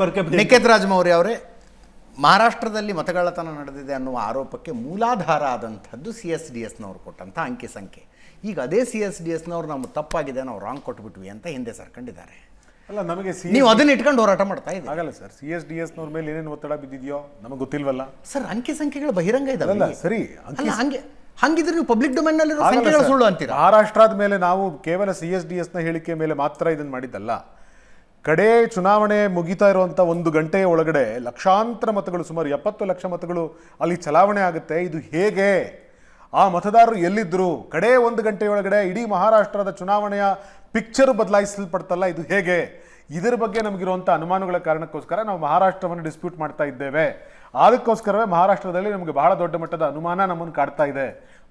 per capita Nikhit ಅವರೇ ಮಹಾರಾಷ್ಟ್ರದಲ್ಲಿ ಮತಗಳತನ ನಡೆದಿದೆ ಅನ್ನುವ ಆರೋಪಕ್ಕೆ ಮೂಲಾಧಾರ ಆದಂಥದ್ದು ಸಿ ಎಸ್ ಡಿ ಎಸ್ನವ್ರು ಕೊಟ್ಟಂಥ ಅಂಕಿ ಸಂಖ್ಯೆ. ಈಗ ಅದೇ ಸಿ ಎಸ್ ಡಿ ಎಸ್ನವ್ರು ನಮ್ಗೆ ತಪ್ಪಾಗಿದೆ ನಾವು ರಾಂಗ್ ಕೊಟ್ಬಿಟ್ವಿ ಅಂತ ಹಿಂದೆ ಸರ್ಕೊಂಡಿದ್ದಾರೆ. ಅಲ್ಲ ನಮಗೆ ಸಿ ನೀವು ಅದನ್ನ ಇಟ್ಕೊಂಡು ಹೋರಾಟ ಮಾಡ್ತಾ ಇದ್ದೀವಿ ಆಗಲ್ಲ ಸರ್ ಸಿ ಎಸ್ ಡಿ ಎಸ್ನವ್ರ ಮೇಲೆ ಏನೇನು ಒತ್ತಡ ಬಿದ್ದಿದೆಯೋ ನಮಗೆ ಗೊತ್ತಿಲ್ವಲ್ಲ? ಸರ್ ಅಂಕಿ ಸಂಖ್ಯೆಗಳು ಬಹಿರಂಗ ಇದಾವಲ್ಲ ಇದಾವೆ ಸರಿ ಅಲ್ಲ ಹಂಗೆ ಹಂಗಿದ್ರೆ ನೀವು ಪಬ್ಲಿಕ್ ಡೊಮೈನ್ ನಲ್ಲಿರೋ ಸಂಖ್ಯೆಗಳು. ಸುಳ್ಳು ಅಂತೀರಾ? ಮಹಾರಾಷ್ಟ್ರದ ಮೇಲೆ ನಾವು ಕೇವಲ ಸಿ ಎಸ್ ಡಿ ಎಸ್ನ ಹೇಳಿಕೆ ಮೇಲೆ ಮಾತ್ರ ಇದನ್ನು ಮಾಡಿದ್ದಲ್ಲ. ಕಡೆ ಚುನಾವಣೆ ಮುಗಿತಾ ಇರುವಂಥ ಒಂದು ಗಂಟೆಯ ಒಳಗಡೆ ಲಕ್ಷಾಂತರ ಮತಗಳು, ಸುಮಾರು ಎಪ್ಪತ್ತು ಲಕ್ಷ ಮತಗಳು ಅಲ್ಲಿ ಚಲಾವಣೆ ಆಗುತ್ತೆ. ಇದು ಹೇಗೆ? ಆ ಮತದಾರರು ಎಲ್ಲಿದ್ದರು ಕಡೆ ಒಂದು ಗಂಟೆಯೊಳಗಡೆ ಇಡೀ ಮಹಾರಾಷ್ಟ್ರದ ಚುನಾವಣೆಯ ಪಿಕ್ಚರ್ ಬದಲಾಯಿಸಲ್ಪಡ್ತಲ್ಲ, ಇದು ಹೇಗೆ? ಇದರ ಬಗ್ಗೆ ನಮಗಿರುವಂಥ ಅನುಮಾನಗಳ ಕಾರಣಕ್ಕೋಸ್ಕರ ನಾವು ಮಹಾರಾಷ್ಟ್ರವನ್ನು ಡಿಸ್ಪ್ಯೂಟ್ ಮಾಡ್ತಾ ಇದ್ದೇವೆ. ಅದಕ್ಕೋಸ್ಕರವೇ ಮಹಾರಾಷ್ಟ್ರದಲ್ಲಿ ನಮಗೆ ಬಹಳ ದೊಡ್ಡ ಮಟ್ಟದ ಅನುಮಾನ ನಮ್ಮನ್ನು ಕಾಡ್ತಾ ಇದೆ.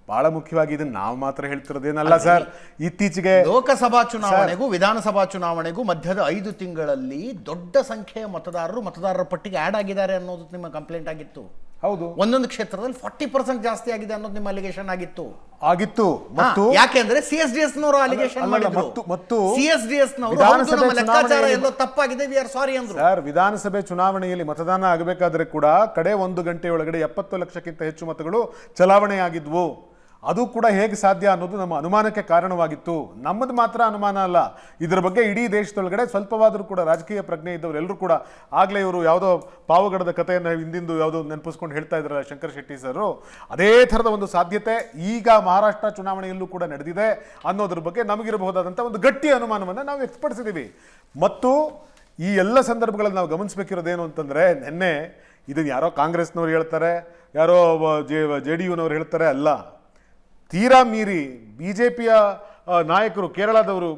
ಬಹಳ ಮುಖ್ಯವಾಗಿ ಇದನ್ನ ನಾವು ಮಾತ್ರ ಹೇಳ್ತಿರೋದೇನಲ್ಲ ಸರ್? ಇತ್ತೀಚೆಗೆ ಲೋಕಸಭಾ ಚುನಾವಣೆಗೂ ವಿಧಾನಸಭಾ ಚುನಾವಣೆಗೂ ಮಧ್ಯದ ಐದು ತಿಂಗಳಲ್ಲಿ ದೊಡ್ಡ ಸಂಖ್ಯೆಯ ಮತದಾರರು ಮತದಾರರ ಪಟ್ಟಿಗೆ ಆ್ಯಡ್ ಆಗಿದ್ದಾರೆ ಅನ್ನೋದು ನಿಮ್ಮ ಕಂಪ್ಲೇಂಟ್ ಆಗಿತ್ತು. ಹೌದು. ಒಂದೊಂದು ಕ್ಷೇತ್ರದಲ್ಲಿ ಫಾರ್ಟಿ ಪರ್ಸೆಂಟ್ ಜಾಸ್ತಿ ಆಗಿದೆ ಅನ್ನೋದು ನಿಮ್ಮ ಅಲಿಗೇಷನ್ ಆಗಿತ್ತು. ಆಗಿತ್ತು. ಮತ್ತು ಯಾಕೆಂದ್ರೆ ಸಿ ಎಸ್ ಡಿ ಎಸ್ ನವರು ಅಲಿಗೇಷನ್ ಮತ್ತು- ಮತ್ತು ಸಿ ಎಸ್ ಡಿ ಎಸ್ ನವರು ನಮ್ಮ ಲೆಕ್ಕಾಚಾರ ಎಲ್ಲೋ ತಪ್ಪಾಗಿದೆ ವಿ ಆರ್ ಸಾರಿ ಅಂದ್ರು. ಸರ್ ವಿಧಾನಸಭೆ ಚುನಾವಣೆಯಲ್ಲಿ ಮತದಾನ ಆಗಬೇಕಾದ್ರೆ ಕೂಡ ಕಡೆ ಒಂದು ಗಂಟೆಯೊಳಗಡೆ ಎಪ್ಪತ್ತು ಲಕ್ಷಕ್ಕಿಂತ ಹೆಚ್ಚು ಮತಗಳು ಚಲಾವಣೆಯಾಗಿದ್ವು. ಅದು ಕೂಡ ಹೇಗೆ ಸಾಧ್ಯ ಅನ್ನೋದು ನಮ್ಮ ಅನುಮಾನಕ್ಕೆ ಕಾರಣವಾಗಿತ್ತು. ನಮ್ಮದು ಮಾತ್ರ ಅನುಮಾನ ಅಲ್ಲ. ಇದರ ಬಗ್ಗೆ ಇಡೀ ದೇಶದೊಳಗಡೆ ಸ್ವಲ್ಪವಾದರೂ ಕೂಡ ರಾಜಕೀಯ ಪ್ರಜ್ಞೆ ಇದ್ದವರು ಎಲ್ಲರೂ ಕೂಡ ಆಗಲೇ ಇವರು ಯಾವುದೋ ಪಾವಗಡದ ಕಥೆಯನ್ನು ಹಿಂದಿಂದು ಯಾವುದೋ ನೆನಪಿಸ್ಕೊಂಡು ಹೇಳ್ತಾ ಇದ್ದಾರೆ ಶಂಕರ್ ಶೆಟ್ಟಿ ಸರ್ ಅದೇ ಥರದ ಒಂದು ಸಾಧ್ಯತೆ ಈಗ ಮಹಾರಾಷ್ಟ್ರ ಚುನಾವಣೆಯಲ್ಲೂ ಕೂಡ ನಡೆದಿದೆ ಅನ್ನೋದ್ರ ಬಗ್ಗೆ ನಮಗಿರಬಹುದಾದಂಥ ಒಂದು ಗಟ್ಟಿ ಅನುಮಾನವನ್ನು ನಾವು ವ್ಯಕ್ತಪಡಿಸಿದ್ದೀವಿ ಮತ್ತು ಈ ಎಲ್ಲ ಸಂದರ್ಭಗಳಲ್ಲಿ ನಾವು ಗಮನಿಸಬೇಕಿರೋದೇನು ಅಂತಂದರೆ ನಿನ್ನೆ ಇದನ್ನು ಯಾರೋ ಕಾಂಗ್ರೆಸ್ನವ್ರು ಹೇಳ್ತಾರೆ, ಯಾರೋ ಜೆ ಜೆ ಡಿ ಯುನವ್ರು ಹೇಳ್ತಾರೆ ಅಲ್ಲ ತೀರಾ ಮೀರಿ ಬಿ ಜೆ ಪಿಯ ನಾಯಕರು ಕೇರಳದವರು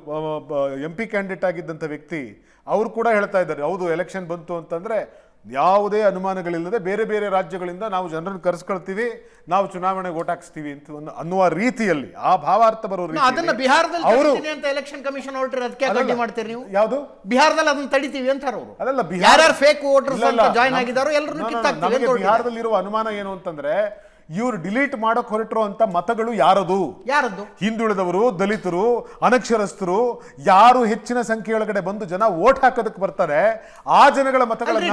ಎಂ ಪಿ ಕ್ಯಾಂಡಿಡೇಟ್ ಆಗಿದ್ದಂಥ ವ್ಯಕ್ತಿ ಅವರು ಕೂಡ ಹೇಳ್ತಾ ಇದ್ದಾರೆ ಹೌದು ಎಲೆಕ್ಷನ್ ಬಂತು ಅಂತಂದರೆ ಯಾವುದೇ ಅನುಮಾನಗಳಿಲ್ಲದೆ ಬೇರೆ ಬೇರೆ ರಾಜ್ಯಗಳಿಂದ ನಾವು ಜನರನ್ನು ಕರೆಸ್ಕೊಳ್ತೀವಿ ನಾವು ಚುನಾವಣೆಗೆ ಓಟ್ ಹಾಕ್ಸ್ತೀವಿ ಅಂತ ಒಂದು ಅನ್ನುವ ರೀತಿಯಲ್ಲಿ ಆ ಭಾವಾರ್ಥ ಬರೋ ಅದನ್ನ ಬಿಹಾರದಲ್ಲಿ ಅವರು ಅಂತ ಎಲೆಕ್ಷನ್ ಕಮಿಷನ್ ಹೊರಟಿರ ಅದಕ್ಕೆ ಗಡ್ಡಿ ಮಾಡ್ತೀರಿ ನೀವು? ಯಾವುದು? ಬಿಹಾರದಲ್ಲಿ ಅದನ್ನ ತಡಿತೀವಿ ಅಂತಾರೆ ಅವರು. ಅದಲ್ಲ ಬಿಹಾರ ಫೇಕ್ ವೋಟರ್ಸ್ ನಮ್- ಆಗಿದ್ದಾರೋ ಎಲ್ಲರೂ ಅಂತ ಹೊರಟಿದ್ದಾರೆ. ಬಿಹಾರದಲ್ಲಿರುವ ಅನುಮಾನ ಏನು ಅಂತಂದ್ರೆ ಇವ್ರು ಡಿಲೀಟ್ ಮಾಡಕ್ ಹೊರಟಿರೋ ಅಂತ ಮತಗಳು ಯಾರದು? ಯಾರದ್ದು? ಹಿಂದುಳಿದವರು ದಲಿತರು ಅನಕ್ಷರಸ್ಥರು ಯಾರು ಹೆಚ್ಚಿನ ಸಂಖ್ಯೆಯೊಳಗಡೆ ಬಂದು ಜನ ವೋಟ್ ಹಾಕೋದಕ್ಕೆ ಬರ್ತಾರೆ ಆ ಜನಗಳ ಮತಗಳನ್ನ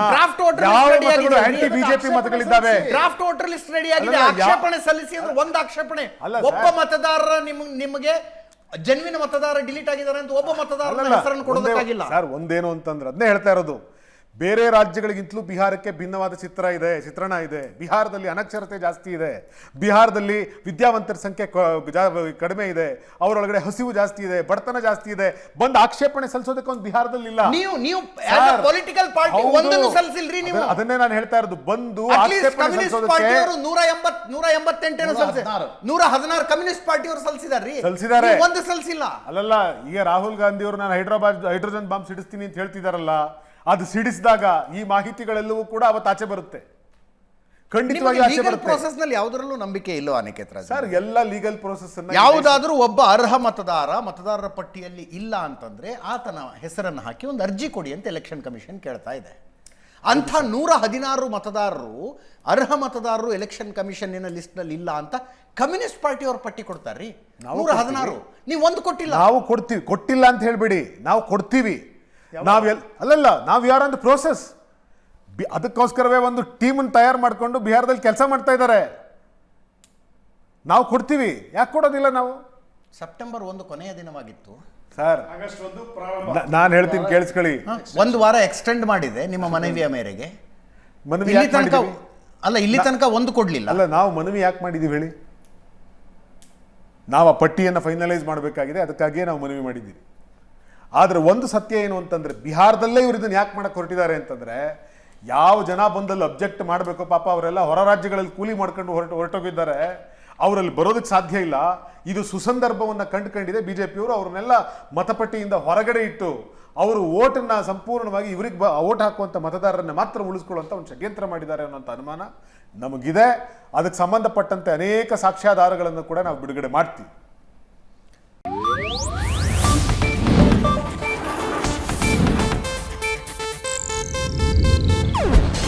ಯಾವ ಮತಗಳು ಆಂಟಿ ಬಿಜೆಪಿ ಮತಗಳಿದ್ದಾವೆ? ಡ್ರಾಫ್ಟ್ ವೋಟರ್ ಲಿಸ್ಟ್ ರೆಡಿ ಆಗಿದೆ. ಆಕ್ಷೇಪಣೆ ಸಲ್ಲಿಸಿ ಅಂದ್ರೆ ಒಂದು ಆಕ್ಷೇಪಣೆ. ಒಬ್ಬ ಮತದಾರರ ನಿಮ್ ನಿಮಗೆ ಜನ್ವಿನ ಮತದಾರ ಡಿಲೀಟ್ ಆಗಿದ್ದಾರೆ ಅಂತ ಒಬ್ಬ ಮತದಾರರ ಹೆಸರನ್ನು ಕೊಡೋದಕ್ಕಾಗಿಲ್ಲ. ಸರ್ ಒಂದೇನು ಅಂತಂದ್ರೆ ಅದನ್ನೇ ಹೇಳ್ತಾ ಇರೋದು. ಬೇರೆ ರಾಜ್ಯಗಳಿಗಿಂತಲೂ ಬಿಹಾರಕ್ಕೆ ಭಿನ್ನವಾದ ಚಿತ್ರ ಇದೆ ಚಿತ್ರಣ ಇದೆ. ಬಿಹಾರದಲ್ಲಿ ಅನಕ್ಷರತೆ ಜಾಸ್ತಿ ಇದೆ. ಬಿಹಾರದಲ್ಲಿ ವಿದ್ಯಾವಂತರ ಸಂಖ್ಯೆ ಕಡಿಮೆ ಇದೆ. ಅವರೊಳಗಡೆ ಹಸಿವು ಜಾಸ್ತಿ ಇದೆ ಬಡತನ ಜಾಸ್ತಿ ಇದೆ. ಬಂದು ಆಕ್ಷೇಪಣೆ ಸಲ್ಲಿಸೋದಕ್ಕೆ ಒಂದು ಬಿಹಾರದಲ್ಲಿ ಇಲ್ಲ ನೀವು ನೀವು ಪೊಲಿಟಿಕಲ್ ಪಾರ್ಟಿ ಒಂದನ್ನು ಸಲ್ಲಿಸಿಲ್ರಿ ನೀವು. ಅದನ್ನೇ ನಾನು ಹೇಳ್ತಾ ಇರೋದು. ಬಂದು ಆಕ್ಷೇಪಣೆ ಸಲ್ಲಿಸೋದಕ್ಕೆ ನೂರ ಎಂಬತ್ ನೂರ ಎಂಬತ್ತೆಂಟೇನೋ ಸಲ್ಲಿಸಿ ನೂರ ಹದಿನಾರು ಕಮ್ಯುನಿಸ್ಟ್ ಪಾರ್ಟಿಯವರು ಸಲ್ಲಿಸಿದಾರ್ರಿ ಸಲ್ಲಿಸಿದ್ದಾರೆ. ನೀವು ಒಂದು ಸಲ್ಲಿಸಿಲ್ಲ ಅಲ್ಲಲ್ಲ ಈಗ ರಾಹುಲ್ ಗಾಂಧಿ ಅವರು ನಾನು ಹೈದ್ರಾಬಾದ್ ಹೈಡ್ರೋಜನ್ ಬಾಂಬ್ ಸಿಡಿಸ್ತೀನಿ ಅಂತ ಹೇಳ್ತಿದಾರಲ್ಲ. ಅದು ಸಿಡಿಸಿದಾಗ ಈ ಮಾಹಿತಿಗಳೆಲ್ಲವೂ ಕೂಡ ಅವತ್ತು ಆಚೆ ಬರುತ್ತೆ. ಖಂಡಿತವಾಗಿ ಆಚೆ ಲೀಗಲ್ ಬರುತ್ತೆ. ಪ್ರೋಸೆಸ್ನಲ್ಲಿ ಯಾವುದರಲ್ಲೂ ನಂಬಿಕೆ ಇಲ್ಲ ಅನಿಕೇತ್ ರಾಜ್? ಸರ್ ಎಲ್ಲ ಲೀಗಲ್ ಪ್ರೋಸೆಸ್ ಯಾವುದಾದ್ರೂ ಒಬ್ಬ ಅರ್ಹ ಮತದಾರ ಮತದಾರರ ಪಟ್ಟಿಯಲ್ಲಿ ಇಲ್ಲ ಅಂತಂದ್ರೆ ಆತನ ಹೆಸರನ್ನು ಹಾಕಿ ಒಂದು ಅರ್ಜಿ ಕೊಡಿ ಅಂತ ಎಲೆಕ್ಷನ್ ಕಮಿಷನ್ ಕೇಳ್ತಾ ಇದೆ. ಅಂಥ ನೂರ ಹದಿನಾರು ಮತದಾರರು ಅರ್ಹ ಮತದಾರರು ಎಲೆಕ್ಷನ್ ಕಮಿಷನ್ನಿನ ಲಿಸ್ಟ್ನಲ್ಲಿ ಇಲ್ಲ ಅಂತ ಕಮ್ಯುನಿಸ್ಟ್ ಪಾರ್ಟಿ ಅವ್ರ ಪಟ್ಟಿ ಕೊಡ್ತಾರ್ರಿ? ನೂರ ಹದಿನಾರು. ನೀವು ಒಂದು ಕೊಟ್ಟಿಲ್ಲ. ನಾವು ಕೊಡ್ತೀವಿ. ಕೊಟ್ಟಿಲ್ಲ ಅಂತ ಹೇಳ್ಬೇಡಿ. ನಾವು ಕೊಡ್ತೀವಿ. ನಾವ್ ಎಲ್ ಅಲ್ಲಲ್ಲ ನಾವು ಯಾರು ಅಂತ ಪ್ರೋಸೆಸ್ ಅದಕ್ಕೋಸ್ಕರವೇ ಒಂದು ಟೀಮನ್ನು ತಯಾರು ಮಾಡಿಕೊಂಡು ಬಿಹಾರದಲ್ಲಿ ಕೆಲಸ ಮಾಡ್ತಾ ಇದ್ದಾರೆ ನಾವು ಕೊಡ್ತೀವಿ. ಯಾಕೆ ಕೊಡೋದಿಲ್ಲ ನಾವು? ಸೆಪ್ಟೆಂಬರ್ ಒಂದು ಕೊನೆಯ ದಿನವಾಗಿತ್ತು. ಸರ್ ನಾನು ಹೇಳ್ತೀನಿ ಕೇಳಿಸ್ಕೊಳ್ಳಿ. ಒಂದು ವಾರ ಎಕ್ಸ್ಟೆಂಡ್ ಮಾಡಿದೆ ನಿಮ್ಮ ಮನವಿಯ ಮೇರೆಗೆ. ಮನವಿ ಇಲ್ಲಿ ತನಕ ಅಲ್ಲ ಇಲ್ಲಿ ತನಕ ಒಂದು ಕೊಡಲಿಲ್ಲ. ಅಲ್ಲ ನಾವು ಮನವಿ ಯಾಕೆ ಮಾಡಿದ್ದೀವಿ ಹೇಳಿ? ನಾವು ಆ ಪಟ್ಟಿಯನ್ನು ಫೈನಲೈಸ್ ಮಾಡಬೇಕಾಗಿದೆ ಅದಕ್ಕಾಗಿಯೇ ನಾವು ಮನವಿ ಮಾಡಿದ್ದೀವಿ. ಆದರೆ ಒಂದು ಸತ್ಯ ಏನು ಅಂತಂದರೆ ಬಿಹಾರದಲ್ಲೇ ಇವರು ಇದನ್ನು ಯಾಕೆ ಮಾಡಕ್ಕೆ ಹೊರಟಿದ್ದಾರೆ ಅಂತಂದರೆ ಯಾವ ಜನ ಬಂದಲ್ಲಿ ಅಬ್ಜೆಕ್ಟ್ ಮಾಡಬೇಕು ಪಾಪ ಅವರೆಲ್ಲ ಹೊರ ರಾಜ್ಯಗಳಲ್ಲಿ ಕೂಲಿ ಮಾಡ್ಕೊಂಡು ಹೊರಟು ಹೊರಟೋಗಿದ್ದಾರೆ. ಅವರಲ್ಲಿ ಬರೋದಕ್ಕೆ ಸಾಧ್ಯ ಇಲ್ಲ. ಇದು ಸುಸಂದರ್ಭವನ್ನು ಕಂಡುಕೊಂಡಿದೆ ಬಿ ಜೆ ಪಿಯವರು ಅವ್ರನ್ನೆಲ್ಲ ಮತಪಟ್ಟಿಯಿಂದ ಹೊರಗಡೆ ಇಟ್ಟು ಅವರು ಓಟನ್ನು ಸಂಪೂರ್ಣವಾಗಿ ಇವರಿಗೆ ಬ ಓಟ್ ಹಾಕುವಂಥ ಮತದಾರರನ್ನು ಮಾತ್ರ ಉಳಿಸ್ಕೊಳ್ಳುವಂಥ ಒಂದು ಷಡ್ಯಂತ್ರ ಮಾಡಿದ್ದಾರೆ ಅನ್ನೋಂಥ ಅನುಮಾನ ನಮಗಿದೆ. ಅದಕ್ಕೆ ಸಂಬಂಧಪಟ್ಟಂತೆ ಅನೇಕ ಸಾಕ್ಷ್ಯಾಧಾರಗಳನ್ನು ಕೂಡ ನಾವು ಬಿಡುಗಡೆ ಮಾಡ್ತೀವಿ.